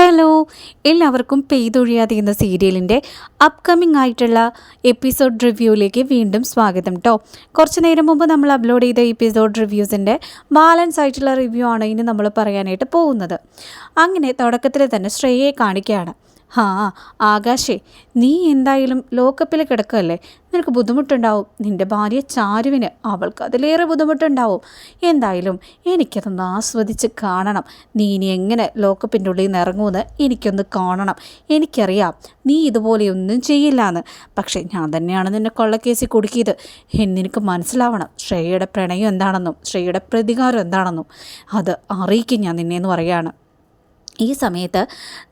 Hello എല്ലാവർക്കും പെയ്തൊഴിയാതെ എന്ന സീരിയലിന്റെ അപ്കമിംഗ് ആയിട്ടുള്ള എപ്പിസോഡ് റിവ്യൂയിലേക്ക് വീണ്ടും സ്വാഗതം കേട്ടോ കുറച്ച് നേരം മുമ്പ് നമ്മൾ അപ്ലോഡ് ചെയ്ത എപ്പിസോഡ് റിവ്യൂസിന്റെ ബാലൻസ് ആയിട്ടുള്ള റിവ്യൂ ആണ് ഇനി നമ്മൾ പറയാനായിട്ട് പോകുന്നത്. അങ്ങനെ തുടക്കത്തിൽ തന്നെ ശ്രേയയെ കാണിക്കുകയാണ്. ഹാ ആകാശേ നീ എന്തായാലും ലോക്കപ്പിൽ കിടക്കുകയല്ലേ നിനക്ക് ബുദ്ധിമുട്ടുണ്ടാവും. നിന്റെ ഭാര്യ ചാരുവിന് അവൾക്ക് അതിലേറെ ബുദ്ധിമുട്ടുണ്ടാവും. എന്തായാലും എനിക്കതൊന്ന് ആസ്വദിച്ച് കാണണം. നീ ഇനി എങ്ങനെ ലോക്കപ്പിന്റെ ഉള്ളിൽ നിന്ന് ഇറങ്ങുമെന്ന് എനിക്കൊന്ന് കാണണം. എനിക്കറിയാം നീ ഇതുപോലെയൊന്നും ചെയ്യില്ലാന്ന്. പക്ഷേ ഞാൻ തന്നെയാണ് നിന്നെ കൊള്ളക്കേസി കൊടുക്കിയത്. നിനക്ക് മനസ്സിലാവണം ശ്രേയയുടെ പ്രണയം എന്താണെന്നും ശ്രേയയുടെ പ്രതികാരം എന്താണെന്നും. അത് അറിയിക്കും ഞാൻ നിന്നെ എന്ന് ഈ സമയത്ത്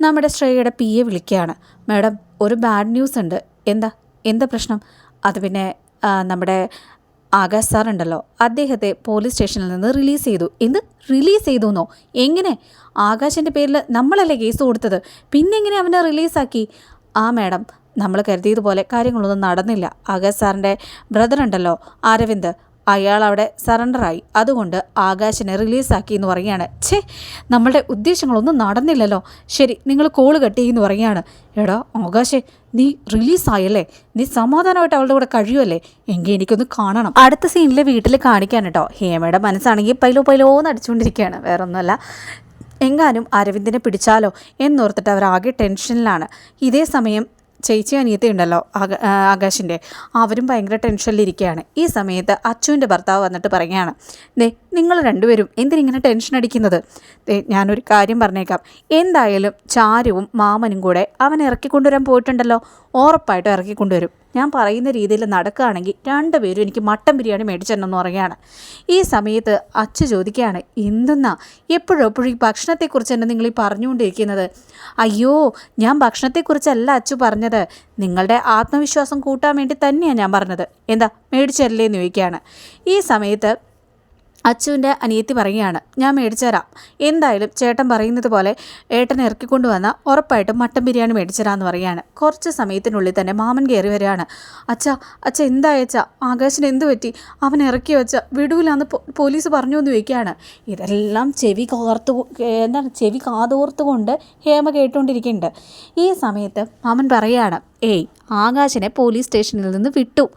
നമ്മുടെ ശ്രേയയുടെ പി എ വിളിക്കുകയാണ്. മാഡം ഒരു ബാഡ് ന്യൂസ് ഉണ്ട്. എന്താ? എന്താ പ്രശ്നം? അത് പിന്നെ നമ്മുടെ ആകാശ് സാർ ഉണ്ടല്ലോ. അദ്ദേഹത്തെ പോലീസ് സ്റ്റേഷനിൽ നിന്ന് റിലീസ് ചെയ്തു. എന്ത്? റിലീസ് ചെയ്തു എന്നോ എങ്ങനെ? ആകാശിന്റെ പേരിൽ നമ്മളല്ലേ കേസ് കൊടുത്തത്? പിന്നെ എങ്ങനെ അവനെ റിലീസാക്കി ആ മാഡം നമ്മൾ കരുതിയതുപോലെ കാര്യങ്ങളൊന്നും നടന്നില്ല. ആകാശ് സാറിന്റെ ബ്രദർ ഉണ്ടല്ലോ അരവിന്ദ്. അയാൾ അവിടെ സറണ്ടറായി. അതുകൊണ്ട് ആകാശിനെ റിലീസാക്കി എന്ന് പറയുകയാണ്. ഛേ നമ്മളുടെ ഉദ്ദേശങ്ങളൊന്നും നടന്നില്ലല്ലോ. ശരി നിങ്ങൾ കോൾ കട്ട് ചെയ്യുന്നു പറയുകയാണ്. എടാ ആകാശേ നീ റിലീസായല്ലേ? നീ സമാധാനമായിട്ട് അവളുടെ കൂടെ കഴിയുമല്ലേ എങ്കിൽ എനിക്കൊന്ന് കാണണം. അടുത്ത സീനിൽ വീട്ടിൽ കാണിക്കാൻ കേട്ടോ. ഹേമയുടെ മനസ്സാണെങ്കിൽ പൈലോ പൈലോ പൈലോന്ന് അടിച്ചുകൊണ്ടിരിക്കുകയാണ്. വേറൊന്നുമല്ല. എങ്ങാനും അരവിന്ദിനെ പിടിച്ചാലോ എന്നോർത്തിട്ട് അവർ ആകെ ടെൻഷനിലാണ്. ഇതേ സമയം ചേച്ചി അനിയത്തിയുണ്ടല്ലോ ആക- ആകാശിന്റെ അവരും ഭയങ്കര ടെൻഷനിലിരിക്കുകയാണ് ഈ സമയത്ത് അച്ചുവിന്റെ ഭർത്താവ് വന്നിട്ട് പറയുകയാണ് ദേ നിങ്ങൾ രണ്ടുപേരും എന്തിനിങ്ങനെ ടെൻഷൻ അടിക്കുന്നത്? ദേ ഞാനൊരു കാര്യം പറഞ്ഞേക്കാം. എന്തായാലും ചാരുവും മാമനും കൂടെ അവൻ ഇറക്കിക്കൊണ്ടുവരാൻ പോയിട്ടുണ്ടല്ലോ. ഉറപ്പായിട്ടും ഇറക്കിക്കൊണ്ടുവരും. ഞാൻ പറയുന്ന രീതിയിൽ നടക്കുകയാണെങ്കിൽ രണ്ടുപേരും എനിക്ക് മട്ടൻ ബിരിയാണി മേടിച്ചെന്നു പറയുകയാണ്. ഈ സമയത്ത് അച്ചു ചോദിക്കുകയാണ് എന്തെന്നാ? എപ്പോഴും എപ്പോഴും ഈ ഭക്ഷണത്തെക്കുറിച്ച് തന്നെ നിങ്ങൾ ഈ പറഞ്ഞുകൊണ്ടിരിക്കുന്നത്? അയ്യോ ഞാൻ ഭക്ഷണത്തെക്കുറിച്ചല്ല അച്ചു പറഞ്ഞത്. നിങ്ങളുടെ ആത്മവിശ്വാസം കൂട്ടാൻ വേണ്ടി തന്നെയാണ് ഞാൻ പറഞ്ഞത്. എന്താ? മേടിച്ചല്ലേ എന്ന് ചോദിക്കുകയാണ്. ഈ സമയത്ത് അച്ചുവിന്റെ അനിയത്തി പറയുകയാണ് ഞാൻ മേടിച്ചു തരാം എന്തായാലും ചേട്ടൻ പറയുന്നത് പോലെ ഏട്ടൻ ഇറക്കിക്കൊണ്ട് വന്നാൽ ഉറപ്പായിട്ടും മട്ടൻ ബിരിയാണി മേടിച്ചു തരാമെന്ന് പറയുകയാണ്. കുറച്ച് സമയത്തിനുള്ളിൽ തന്നെ മാമൻ കയറി വരികയാണ്. അച്ഛ അച്ഛ എന്തായച്ച ആകാശിന് എന്ത് പറ്റി? അവൻ ഇറക്കി വെച്ച വിടൂലാന്ന് പോലീസ് പറഞ്ഞു എന്ന് ചോദിക്കുകയാണ്. ഇതെല്ലാം ചെവി കോർത്ത് എന്താണ് ചെവി കാതോർത്തുകൊണ്ട് ഹേമ കേട്ടുകൊണ്ടിരിക്കുന്നുണ്ട്. ഈ സമയത്ത് മാമൻ പറയുകയാണ് ഏയ് ആകാശിനെ പോലീസ് സ്റ്റേഷനിൽ നിന്ന് വിട്ടു.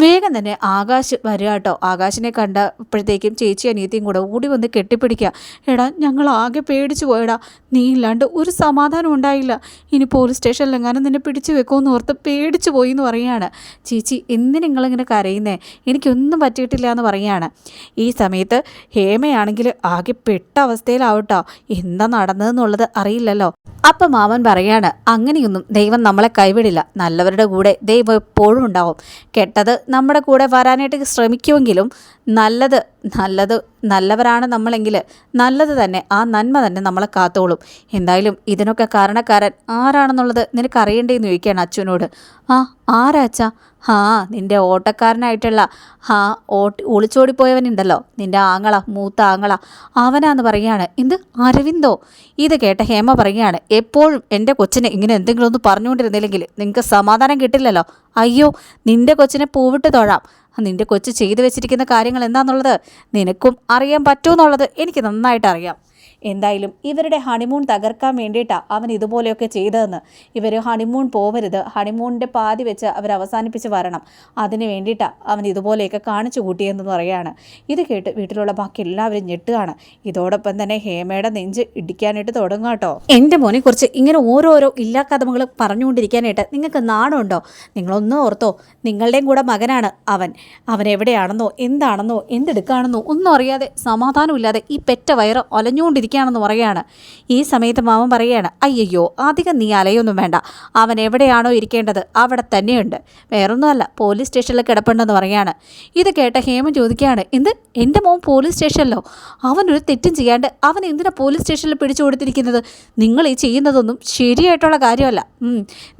വേഗം തന്നെ ആകാശ് വരിക കേട്ടോ. ആകാശിനെ കണ്ടപ്പോഴത്തേക്കും ചേച്ചി അനിയത്തിയും കൂടെ ഓടി വന്ന് കെട്ടിപ്പിടിക്കുക. എടാ ഞങ്ങൾ ആകെ പേടിച്ചു പോയടാ. നീ ഇല്ലാണ്ട് ഒരു സമാധാനം ഉണ്ടായില്ല. ഇനി പോലീസ് സ്റ്റേഷനിൽ എങ്ങാനും നിന്നെ പിടിച്ചു വെക്കുമെന്ന് ഓർത്ത് പേടിച്ചു പോയി എന്ന് പറയുകയാണ്. ചേച്ചി എന്തിന് നിങ്ങളിങ്ങനെ കരയുന്നേ? എനിക്കൊന്നും പറ്റിയിട്ടില്ല എന്ന് പറയുകയാണ്. ഈ സമയത്ത് ഹേമയാണെങ്കിൽ ആകെ പെട്ട അവസ്ഥയിലാവട്ടോ എന്താ നടന്നതെന്നുള്ളത് അറിയില്ലല്ലോ. അപ്പം മാമൻ പറയാണ് അങ്ങനെയൊന്നും ദൈവം നമ്മളെ കൈവിടില്ല. നല്ലവരുടെ കൂടെ ദൈവം എപ്പോഴും ഉണ്ടാവും. കെട്ടത് നമ്മുടെ കൂടെ വരാനായിട്ട് ശ്രമിക്കുമെങ്കിലും നല്ലത് നല്ലത് നല്ലവരാണ് നമ്മളെങ്കിൽ നല്ലത് തന്നെ ആ നന്മ തന്നെ നമ്മളെ കാത്തോളും. എന്തായാലും ഇതിനൊക്കെ കാരണക്കാരൻ ആരാണെന്നുള്ളത് നിനക്ക് അറിയണ്ടേന്ന് ചോദിക്കുകയാണ് അച്ഛനോട്. ആ ആരാ അച്ഛാ? ഹാ നിന്റെ ഓട്ടക്കാരനായിട്ടുള്ള ആ ഓട്ടി ഒളിച്ചോടിപ്പോയവനുണ്ടല്ലോ നിന്റെ ആങ്ങള മൂത്ത ആങ്ങള. അവനാന്ന് പറയുകയാണ് എന്ത്? അരവിന്ദോ? ഇത് കേട്ട ഹേമ പറയുകയാണ് എപ്പോഴും എന്റെ കൊച്ചിനെ ഇങ്ങനെ എന്തെങ്കിലും ഒന്ന് പറഞ്ഞുകൊണ്ടിരുന്നില്ലെങ്കിൽ നിങ്ങൾക്ക് സമാധാനം കിട്ടില്ലല്ലോ. അയ്യോ നിന്റെ കൊച്ചിനെ പൂവിട്ട് തൊഴാം. നിന്റെ കൊച്ചു ചെയ്തു വെച്ചിരിക്കുന്ന കാര്യങ്ങൾ എന്താണെന്നുള്ളത് നിനക്കും അറിയാൻ പറ്റുമെന്നുള്ളത് എനിക്ക് നന്നായിട്ട് അറിയാം എന്തായാലും ഇവരുടെ ഹണിമൂൺ തകർക്കാൻ വേണ്ടിയിട്ടാണ് അവൻ ഇതുപോലെയൊക്കെ ചെയ്തതെന്ന്. ഇവർ ഹണിമൂൺ പോവരുത്. ഹണിമൂണിന്റെ പാതി വെച്ച് അവർ അവസാനിപ്പിച്ച് വരണം. അതിന് വേണ്ടിയിട്ടാണ് അവൻ ഇതുപോലെയൊക്കെ കാണിച്ചു കൂട്ടിയെന്ന് പറയുകയാണ് ഇത് കേട്ട് വീട്ടിലുള്ള ബാക്കി എല്ലാവരും ഞെട്ടുകയാണ്. ഇതോടൊപ്പം തന്നെ ഹേമയുടെ നെഞ്ച് ഇടിക്കാനായിട്ട് തുടങ്ങും കേട്ടോ. എന്റെ മോനെ കുറിച്ച് ഇങ്ങനെ ഓരോരോ ഇല്ലാ കഥകൾ പറഞ്ഞുകൊണ്ടിരിക്കാനായിട്ട് നിങ്ങൾക്ക് നാണമുണ്ടോ? നിങ്ങളൊന്നും ഓർത്തോ. നിങ്ങളുടെയും കൂടെ മകനാണ് അവൻ. അവൻ എവിടെയാണെന്നോ എന്താണെന്നോ എന്തെടുക്കുകയാണെന്നോ ഒന്നും അറിയാതെ സമാധാനമില്ലാതെ ഈ പെറ്റ വയറ് ഒലഞ്ഞുകൊണ്ടിരിക്കുകയാണെന്ന് പറയുകയാണ്. ഈ സമയത്ത് മാമൻ പറയുകയാണ് അയ്യോ അധികം നീ അലയൊന്നും വേണ്ട. അവൻ എവിടെയാണോ ഇരിക്കേണ്ടത് അവിടെ തന്നെയുണ്ട്. വേറൊന്നുമല്ല പോലീസ് സ്റ്റേഷനിൽ കിടപ്പുണ്ടെന്ന് പറയുകയാണ്. ഇത് കേട്ട ഹേമൻ ചോദിക്കുകയാണ് എന്ത്? എന്റെ മോൻ പോലീസ് സ്റ്റേഷനിലോ? അവനൊരു തെറ്റും ചെയ്യാണ്ട് അവൻ എന്തിനാ പോലീസ് സ്റ്റേഷനിൽ പിടിച്ചു കൊടുത്തിരിക്കുന്നത്? നിങ്ങൾ ഈ ചെയ്യുന്നതൊന്നും ശരിയായിട്ടുള്ള കാര്യമല്ല.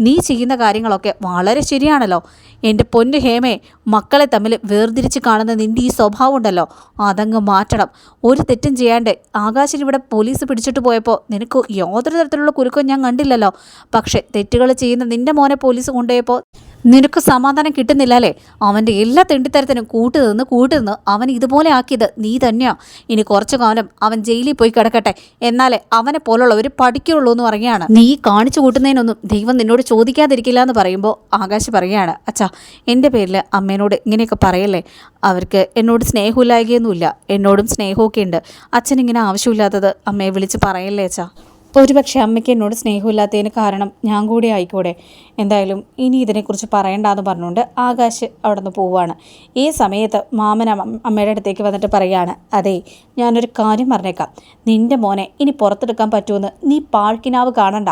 നീ ചെയ്യുന്ന കാര്യങ്ങളൊക്കെ വളരെ ശരിയാണല്ലോ. എന്റെ പൊന്നു ഹേമേ മക്കളെ തമ്മിൽ വേർതിരിച്ച് കാണുന്ന നിന്റെ ഈ സ്വഭാവം ഉണ്ടല്ലോ. അതങ്ങ് മാറ്റണം. ഒരു തെറ്റും ചെയ്യാണ്ട് ആകാശിന് ഇവിടെ പോലീസ് പിടിച്ചിട്ട് പോയപ്പോൾ നിനക്ക് യാതൊരു തരത്തിലുള്ള കുരുക്കം ഞാൻ കണ്ടില്ലല്ലോ. പക്ഷേ തെറ്റുകൾ ചെയ്യുന്ന നിന്റെ മോനെ പോലീസ് കൊണ്ടുപോയപ്പോൾ നിനക്ക് സമാധാനം കിട്ടുന്നില്ല അല്ലേ അവന്റെ എല്ലാ തെണ്ടിത്തരത്തിനും കൂട്ടു നിന്ന് കൂട്ടു നിന്ന് അവൻ ഇതുപോലെ ആക്കിയത് നീ തന്നെയാ. ഇനി കുറച്ചു കാലം അവൻ ജയിലിൽ പോയി കിടക്കട്ടെ. എന്നാലേ അവനെ പോലുള്ളവർ പഠിക്കുള്ളൂ എന്ന് പറയുകയാണ്. നീ കാണിച്ചു കൂട്ടുന്നതിനൊന്നും ദൈവം നിന്നോട് ചോദിക്കാതിരിക്കില്ല എന്ന് പറയുമ്പോൾ ആകാശ് പറയുകയാണ് അച്ഛാ എന്റെ പേരിൽ അമ്മേനോട് ഇങ്ങനെയൊക്കെ പറയല്ലേ? അവർക്ക് എന്നോട് സ്നേഹമില്ലായകയൊന്നുമില്ല. എന്നോടും സ്നേഹമൊക്കെ ഉണ്ട്. അച്ഛനിങ്ങനെ ആവശ്യമില്ലാത്തത് അമ്മയെ വിളിച്ച് പറയല്ലേ അച്ഛാ? ഒരുപക്ഷെ അമ്മയ്ക്ക് എന്നോട് സ്നേഹമില്ലാത്തതിന് കാരണം ഞാൻ കൂടി ആയിക്കോടെ. എന്തായാലും ഇനി ഇതിനെക്കുറിച്ച് പറയണ്ടെന്ന് പറഞ്ഞുകൊണ്ട് ആകാശ് അവിടെ നിന്ന് പോവുകയാണ്. ഈ സമയത്ത് മാമൻ അമ്മയുടെ അടുത്തേക്ക് വന്നിട്ട് പറയുകയാണ് അതെ ഞാനൊരു കാര്യം പറഞ്ഞേക്കാം. നിന്റെ മോനെ ഇനി പുറത്തെടുക്കാൻ പറ്റുമെന്ന് നീ പാഴ്ക്കിനാവ് കാണണ്ട.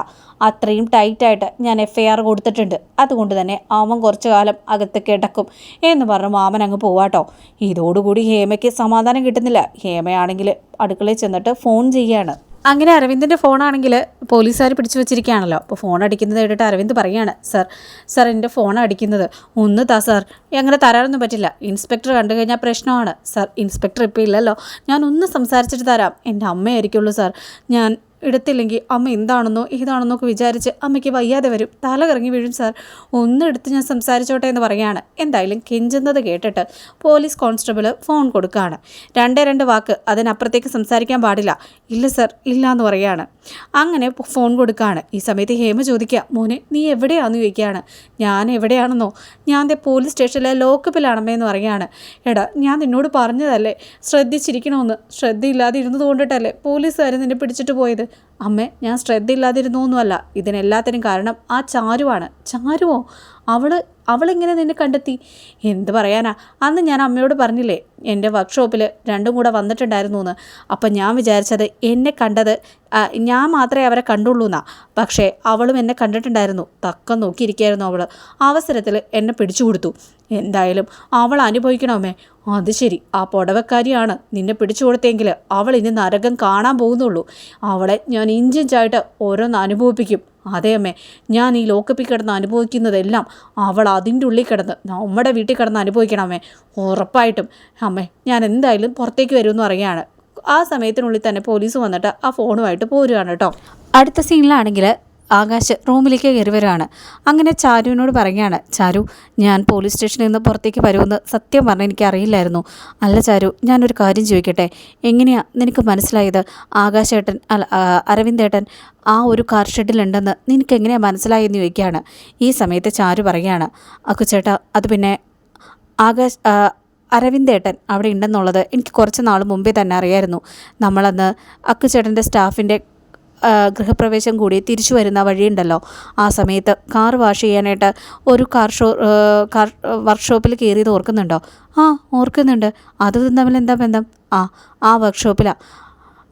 അത്രയും ടൈറ്റായിട്ട് ഞാൻ എഫ് ഐ ആർ കൊടുത്തിട്ടുണ്ട്. അതുകൊണ്ട് തന്നെ അവൻ കുറച്ചു കാലം അകത്ത് കിടക്കും. എന്ന് പറഞ്ഞു മാമൻ അങ്ങ് പോവാട്ടോ ഇതോടുകൂടി ഹേമയ്ക്ക് സമാധാനം കിട്ടുന്നില്ല. ഹേമയാണെങ്കിൽ അടുക്കളയിൽ ചെന്നിട്ട് ഫോൺ ചെയ്യാണ്. അങ്ങനെ അരവിന്ദിന്റെ ഫോണാണെങ്കിൽ പോലീസുകാർ പിടിച്ചു വെച്ചിരിക്കുകയാണല്ലോ. അപ്പോൾ ഫോൺ അടിക്കുന്നത് കേട്ടിട്ട് അരവിന്ദ് പറയുകയാണ് സർ സർ എന്റെ ഫോൺ അടിക്കുന്നത്. ഒന്ന് താ സാർ. അങ്ങനെ തരാനൊന്നും പറ്റില്ല. ഇൻസ്പെക്ടർ കണ്ടു കഴിഞ്ഞാൽ പ്രശ്നമാണ്. സർ ഇൻസ്പെക്ടർ ഇപ്പോൾ ഇല്ലല്ലോ. ഞാൻ ഒന്ന് സംസാരിച്ചിട്ട് തരാം. എന്റെ അമ്മയായിരിക്കുള്ളൂ സാർ. ഞാൻ എടുത്തില്ലെങ്കിൽ അമ്മ എന്താണെന്നോ ഏതാണെന്നോ ഒക്കെ വിചാരിച്ച് അമ്മയ്ക്ക് വയ്യാതെ വരും. തല കറങ്ങി വീഴും സാർ. ഒന്ന് എടുത്ത് ഞാൻ സംസാരിച്ചോട്ടെ എന്ന് പറയാണ് എന്തായാലും കെഞ്ചുന്നത് കേട്ടിട്ട് പോലീസ് കോൺസ്റ്റബിൾ ഫോൺ കൊടുക്കുകയാണ്. രണ്ടേ രണ്ട് വാക്ക് അതിനപ്പുറത്തേക്ക് സംസാരിക്കാൻ പാടില്ല. ഇല്ല സർ ഇല്ല എന്ന് പറയാണ് അങ്ങനെ ഫോൺ കൊടുക്കുകയാണ്. ഈ സമയത്ത് ഹേമ ചോദിക്കുക മോനെ നീ എവിടെയാണെന്ന് ചോദിക്കുകയാണ്. ഞാൻ എവിടെയാണെന്നോ? ഞാൻ ദേ പോലീസ് സ്റ്റേഷനിലെ ലോക്കപ്പിലാണമ്മേ എന്ന് പറയാണ് എടാ ഞാൻ നിന്നോട് പറഞ്ഞതല്ലേ ശ്രദ്ധിച്ചിരിക്കണമെന്ന് ശ്രദ്ധയില്ലാതെ ഇരുന്നത് കൊണ്ടിട്ടല്ലേ പോലീസുകാർ നിന്നെ പിടിച്ചിട്ട് പോയത്? അമ്മേ ഞാൻ ശ്രദ്ധയില്ലാതിരുന്നു ഒന്നുമല്ല ഇതിനെല്ലാത്തിനും കാരണം ആ ചാരുവാണ്. ചാരുവോ? അവൾ അവളെങ്ങനെ നിന്നെ കണ്ടെത്തി. എന്ത് പറയാനാ? അന്ന് ഞാൻ അമ്മയോട് പറഞ്ഞില്ലേ എന്റെ വർക്ക്ഷോപ്പിൽ രണ്ടും കൂടെ വന്നിട്ടുണ്ടായിരുന്നു എന്ന് അപ്പം ഞാൻ വിചാരിച്ചത് എന്നെ കണ്ടത് ഞാൻ മാത്രമേ അവരെ കണ്ടുള്ളൂ എന്നാ പക്ഷേ അവളും എന്നെ കണ്ടിട്ടുണ്ടായിരുന്നു. തക്കം നോക്കിയിരിക്കുകയായിരുന്നു അവൾ അവസരത്തിൽ എന്നെ പിടിച്ചു കൊടുത്തു. എന്തായാലും അവൾ അനുഭവിക്കണമേ അത് ശരി. ആ പുടവക്കാരിയാണ് നിന്നെ പിടിച്ചു കൊടുത്തെങ്കിൽ അവൾ ഇനി നരകം കാണാൻ പോകുന്നുള്ളൂ. അവളെ ഞാൻ ഇഞ്ചിഞ്ചായിട്ട് ഓരോന്ന് അനുഭവിപ്പിക്കും. അതേ അമ്മേ ഞാൻ ഈ ലോക്കപ്പിൽ കിടന്ന് അനുഭവിക്കുന്നതെല്ലാം അവൾ അതിന്റെ ഉള്ളിൽ കിടന്ന് നമ്മുടെ വീട്ടിൽ കിടന്ന് അനുഭവിക്കണം അമ്മേ. ഉറപ്പായിട്ടും അമ്മേ ഞാൻ എന്തായാലും പുറത്തേക്ക് വരുമെന്ന് പറയുകയാണ്. ആ സമയത്തിനുള്ളിൽ തന്നെ പോലീസ് വന്നിട്ട് ആ ഫോണുമായിട്ട് പോരുകയാണ് കേട്ടോ. അടുത്ത സീനിലാണെങ്കിൽ ആകാശ് റൂമിലേക്ക് കയറി വരുവാണ് അങ്ങനെ ചാരുവിനോട് പറയുകയാണ് ചാരു ഞാൻ പോലീസ് സ്റ്റേഷനിൽ നിന്ന് പുറത്തേക്ക് വരുമെന്ന് സത്യം പറഞ്ഞാൽ എനിക്കറിയില്ലായിരുന്നു അല്ല ചാരു ഞാനൊരു കാര്യം ചോദിക്കട്ടെ? എങ്ങനെയാ നിനക്ക് മനസ്സിലായത്? ആകാശേട്ടൻ അല്ല അരവിന്ദേട്ടൻ ആ ഒരു കാർ ഷെഡിലുണ്ടെന്ന് നിനക്ക് എങ്ങനെയാണ് മനസ്സിലായെന്ന് ചോദിക്കുകയാണ്. ഈ സമയത്ത് ചാരു പറയുകയാണ് അക്കുച്ചേട്ടാ അത് പിന്നെ ആകാശ് അരവിന്ദേട്ടൻ അവിടെ ഉണ്ടെന്നുള്ളത് എനിക്ക് കുറച്ച് നാൾ മുമ്പേ തന്നെ അറിയായിരുന്നു. നമ്മളന്ന് അക്കുചേട്ടന്റെ സ്റ്റാഫിന്റെ ഗൃഹപ്രവേശം കൂടി തിരിച്ചു വരുന്ന വഴിയുണ്ടല്ലോ. ആ സമയത്ത് കാർ വാഷ് ചെയ്യാനായിട്ട് ഒരു കാർ ഷോ കാർ വർക്ക്ഷോപ്പിൽ കയറിയത് ഓർക്കുന്നുണ്ടോ? ആ ഓർക്കുന്നുണ്ട്. അത് തമ്മിൽ എന്താ ബന്ധം? ആ ആ വർക്ക്ഷോപ്പിലാണ്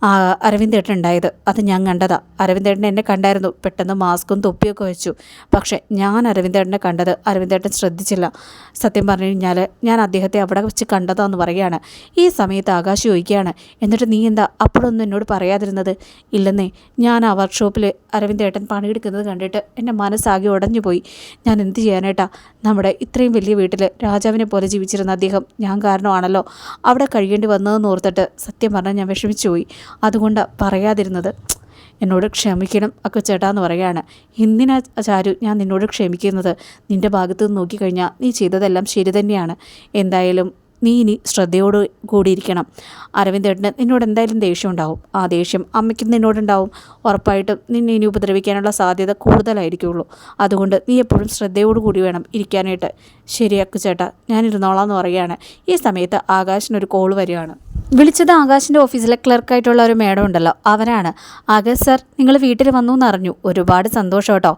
അരവിന്ദേട്ടൻ ഉണ്ടായത്. അത് ഞാൻ കണ്ടതാ. അരവിന്ദേട്ടൻ എന്നെ കണ്ടായിരുന്നു. പെട്ടെന്ന് മാസ്കും തൊപ്പിയൊക്കെ വെച്ചു. പക്ഷേ ഞാൻ അരവിന്ദേട്ടനെ കണ്ടത് അരവിന്ദേട്ടൻ ശ്രദ്ധിച്ചില്ല. സത്യം പറഞ്ഞു കഴിഞ്ഞാൽ ഞാൻ അദ്ദേഹത്തെ അവിടെ വെച്ച് കണ്ടതാന്ന് പറയുകയാണ്. ഈ സമയത്ത് ആകാശ് ചോദിക്കുകയാണ് എന്നിട്ട് നീ എന്താ അപ്പോഴൊന്നും എന്നോട് പറയാതിരുന്നത്? ഇല്ലെന്നേ ഞാൻ ആ വർക്ക്ഷോപ്പിൽ അരവിന്ദേട്ടൻ പണിയെടുക്കുന്നത് കണ്ടിട്ട് എന്റെ മനസ്സാകെ ഉടഞ്ഞു പോയി. ഞാൻ എന്ത് ചെയ്യാനേട്ടാ നമ്മുടെ ഇത്രയും വലിയ വീട്ടിൽ രാജാവിനെ പോലെ ജീവിച്ചിരുന്ന അദ്ദേഹം ഞാൻ കാരണമാണല്ലോ. അവിടെ കഴിയേണ്ടി വന്നതെന്ന് ഓർത്തിട്ട് സത്യം പറഞ്ഞാൽ ഞാൻ വിഷമിച്ചു പോയി. അതുകൊണ്ട് പറയാതിരുന്നത് എന്നോട് ക്ഷമിക്കണം ഒക്കെ ചേട്ടാ എന്ന് പറയാണ് എന്തിനാ ചാരു ഞാൻ നിന്നോട് ക്ഷമിക്കുന്നത്? നിന്റെ ഭാഗത്ത് നിന്ന് നോക്കിക്കഴിഞ്ഞാൽ നീ ചെയ്തതെല്ലാം ശരി തന്നെയാണ്. എന്തായാലും നീ ഇനി ശ്രദ്ധയോട് കൂടിയിരിക്കണം. അരവിന്ദേട്ടന് നിന്നോട് എന്തായാലും ദേഷ്യം ഉണ്ടാവും. ആ ദേഷ്യം അമ്മയ്ക്കും നിന്നോടുണ്ടാവും. ഉറപ്പായിട്ടും നിന്നെ ഇനി ഉപദ്രവിക്കാനുള്ള സാധ്യത കൂടുതലായിരിക്കുള്ളൂ. അതുകൊണ്ട് നീ എപ്പോഴും ശ്രദ്ധയോട് കൂടി വേണം ഇരിക്കാനായിട്ട്. ശരിയാക്കു ചേട്ടാ ഞാൻ ഇരുന്നോളാം എന്ന് പറയുകയാണ്. ഈ സമയത്ത് ആകാശിനൊരു കോൾ വരികയാണ്. വിളിച്ചത് ആകാശിന്റെ ഓഫീസിലെ ക്ലർക്കായിട്ടുള്ള ഒരു മേഡം ഉണ്ടല്ലോ. അവരാണ്. ആകാശ് സർ നിങ്ങൾ വീട്ടിൽ വന്നു എന്നറിഞ്ഞു ഒരുപാട് സന്തോഷം കേട്ടോ.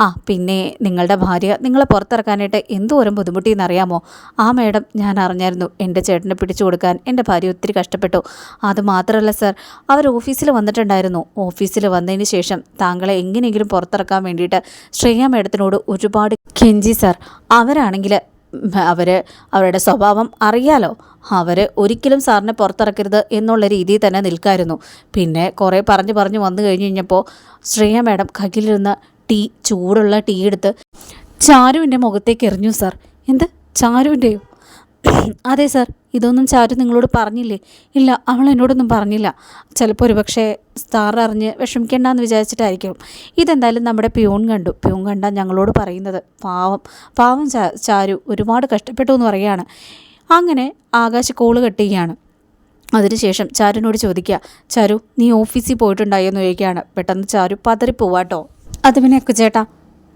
ആ പിന്നെ നിങ്ങളുടെ ഭാര്യ നിങ്ങളെ പുറത്തിറക്കാനായിട്ട് എന്തോരം ബുദ്ധിമുട്ടിയെന്നറിയാമോ ആ മേഡം ഞാൻ അറിഞ്ഞായിരുന്നു. എന്റെ ചേട്ടനെ പിടിച്ചു കൊടുക്കാൻ എന്റെ ഭാര്യ ഒത്തിരി കഷ്ടപ്പെട്ടു. അത് മാത്രമല്ല സർ അവർ ഓഫീസിൽ വന്നിട്ടുണ്ടായിരുന്നു. ഓഫീസിൽ വന്നതിന് ശേഷം താങ്കളെ എങ്ങനെയെങ്കിലും പുറത്തിറക്കാൻ വേണ്ടിയിട്ട് ശ്രേയ മേഡത്തിനോട് ഒരുപാട് കെഞ്ചി സർ. അവരാണെങ്കിൽ അവർ അവരുടെ സ്വഭാവം അറിയാലോ. അവർ ഒരിക്കലും സാറിനെ പുറത്തിറക്കരുത് എന്നുള്ള രീതിയിൽ തന്നെ നിൽക്കായിരുന്നു. പിന്നെ കുറേ പറഞ്ഞ് പറഞ്ഞ് വന്നു കഴിഞ്ഞ് കഴിഞ്ഞപ്പോൾ ശ്രേയ മാഡം കയ്യിലിരുന്ന ടീ ചൂടുള്ള ടീ എടുത്ത് ചാരുവിന്റെ മുഖത്തേക്ക് എറിഞ്ഞു സാർ. എന്ത്? ചാരുവിന്റെയോ അതെ സാർ ഇതൊന്നും ചാരു നിങ്ങളോട് പറഞ്ഞില്ലേ? ഇല്ല അവൾ എന്നോടൊന്നും പറഞ്ഞില്ല. ചിലപ്പോൾ ഒരുപക്ഷെ സ്റ്റാർ അറിഞ്ഞ് വിഷമിക്കേണ്ടെന്ന് വിചാരിച്ചിട്ടായിരിക്കും. ഇതെന്തായാലും നമ്മുടെ പ്യൂൺ കണ്ടു. പ്യൂൺ കണ്ട ഞങ്ങളോട് പറയുന്നത്. പാവം പാവം ചാരു ഒരുപാട് കഷ്ടപ്പെട്ടു എന്ന് പറയുകയാണ്. അങ്ങനെ ആകാശ കോൾ കെട്ടുകയാണ് അതിനുശേഷം ചാരുനോട് ചോദിക്കുക ചാരു നീ ഓഫീസിൽ പോയിട്ടുണ്ടായോ? എന്ന് ചോദിക്കുകയാണ്. പെട്ടെന്ന് ചാരു പതറിപ്പോവാട്ടോ അത് പിന്നെ ചേട്ടാ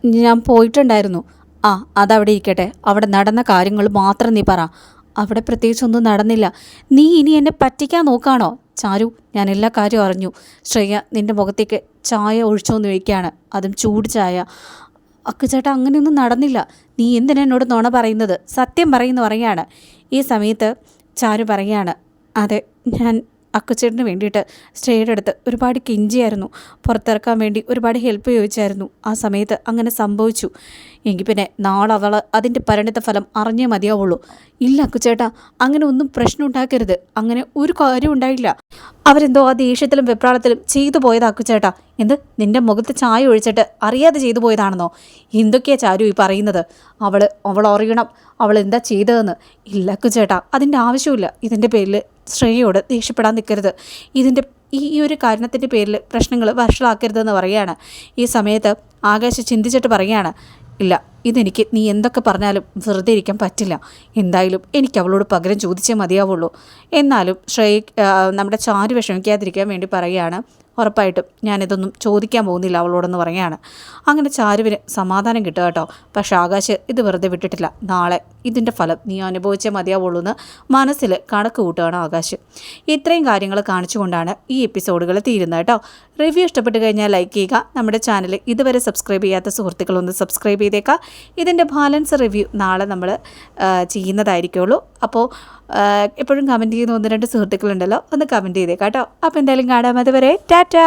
ഞാൻ പോയിട്ടുണ്ടായിരുന്നു. ആ അതവിടെ ഇരിക്കട്ടെ. അവിടെ നടന്ന കാര്യങ്ങൾ മാത്രം നീ പറ. അവിടെ പ്രത്യേകിച്ചൊന്നും നടന്നില്ല. നീ ഇനി എന്നെ പറ്റിക്കാൻ നോക്കാണോ? ചാരു ഞാൻ എല്ലാ കാര്യവും അറിഞ്ഞു. ശ്രേയ നിന്റെ മുഖത്തേക്ക് ചായ ഒഴിച്ചോന്ന് ചോദിക്കുകയാണ്. അതും ചൂട് ചായ. അക്ക് ചേട്ടാ അങ്ങനെയൊന്നും നടന്നില്ല. നീ എന്തിനാ എന്നോട് നുണ പറയുന്നത്? സത്യം പറയുന്നു പറയാണ് ഈ സമയത്ത് ചാരു പറയാണ് അതെ ഞാൻ അക്കുച്ചേട്ടന് വേണ്ടിയിട്ട് സ്റ്റേയുടെ അടുത്ത് ഒരുപാട് കിഞ്ചിയായിരുന്നു. പുറത്തിറക്കാൻ വേണ്ടി ഒരുപാട് ഹെൽപ്പ് ചോദിച്ചായിരുന്നു. ആ സമയത്ത് അങ്ങനെ സംഭവിച്ചു. എങ്കിൽ പിന്നെ നാളെ അവൾ അതിന്റെ പരിണിത ഫലം അറിഞ്ഞേ മതിയാവുള്ളൂ. ഇല്ല അക്കുച്ചേട്ടാ അങ്ങനെ ഒന്നും പ്രശ്നം ഉണ്ടാക്കരുത്. അങ്ങനെ ഒരു കാര്യം ഉണ്ടായില്ല. അവരെന്തോ ആ ദേഷ്യത്തിലും വെപ്രാളത്തിലും ചെയ്തു പോയതാ അക്കുച്ചേട്ടാ. എന്ത്? നിന്റെ മുഖത്ത് ചായ ഒഴിച്ചിട്ട് അറിയാതെ ചെയ്തു പോയതാണെന്നോ? എന്തൊക്കെയാ ചാരു ഈ പറയുന്നത്? അവൾ അവൾ അറിയണം. അവൾ എന്താ ചെയ്തതെന്ന്. ഇല്ല അക്കുച്ചേട്ടാ അതിന്റെ ആവശ്യമില്ല ഇതിന്റെ പേരിൽ ശ്രേയയോട് ദേഷ്യപ്പെടാൻ നിൽക്കരുത്. ഇതിന്റെ ഈ ഈ ഒരു കാരണത്തിന്റെ പേരിൽ പ്രശ്നങ്ങൾ വഷളാക്കരുതെന്ന് പറയുകയാണ്. ഈ സമയത്ത് ആകാശ് ചിന്തിച്ചിട്ട് പറയുകയാണ് ഇല്ല ഇതെനിക്ക് നീ എന്തൊക്കെ പറഞ്ഞാലും വെറുതെ ഇരിക്കാൻ പറ്റില്ല. എന്തായാലും എനിക്ക് അവളോട് പകരം ചോദിച്ചേ മതിയാവുള്ളൂ. എന്നാലും ശ്രേയ നമ്മുടെ ചാരു വിഷമിക്കാതിരിക്കാൻ വേണ്ടി പറയുകയാണ്. ഉറപ്പായിട്ടും ഞാനിതൊന്നും ചോദിക്കാൻ പോകുന്നില്ല അവളോടെന്ന് പറയുകയാണ്. അങ്ങനെ ചാരുവിന് സമാധാനം കിട്ടുക കേട്ടോ. പക്ഷെ ആകാശ് ഇത് വെറുതെ വിട്ടിട്ടില്ല. നാളെ ഇതിന്റെ ഫലം നീ അനുഭവിച്ചേ മതിയാവുള്ളൂ എന്ന് മനസ്സിൽ കണക്ക് കൂട്ടുകയാണ് ആകാശ്. ഇത്രയും കാര്യങ്ങൾ കാണിച്ചുകൊണ്ടാണ് ഈ എപ്പിസോഡുകൾ തീരുന്നത് കേട്ടോ. റിവ്യൂ ഇഷ്ടപ്പെട്ട് കഴിഞ്ഞാൽ ലൈക്ക് ചെയ്യുക. നമ്മുടെ ചാനൽ ഇതുവരെ സബ്സ്ക്രൈബ് ചെയ്യാത്ത സുഹൃത്തുക്കളൊന്ന് സബ്സ്ക്രൈബ് ചെയ്തേക്കാം ഇതിന്റെ ബാലൻസ് റിവ്യൂ നാളെ നമ്മൾ ചെയ്യുന്നതായിരിക്കുള്ളൂ. അപ്പോൾ എപ്പോഴും കമന്റ് ചെയ്യുന്ന ഒന്ന് രണ്ട് സുഹൃത്തുക്കളുണ്ടല്ലോ ഒന്ന് കമന്റ് ചെയ്തേക്കാം കേട്ടോ അപ്പോൾ എന്തായാലും കാണാം. അതുവരെ ടാറ്റാ!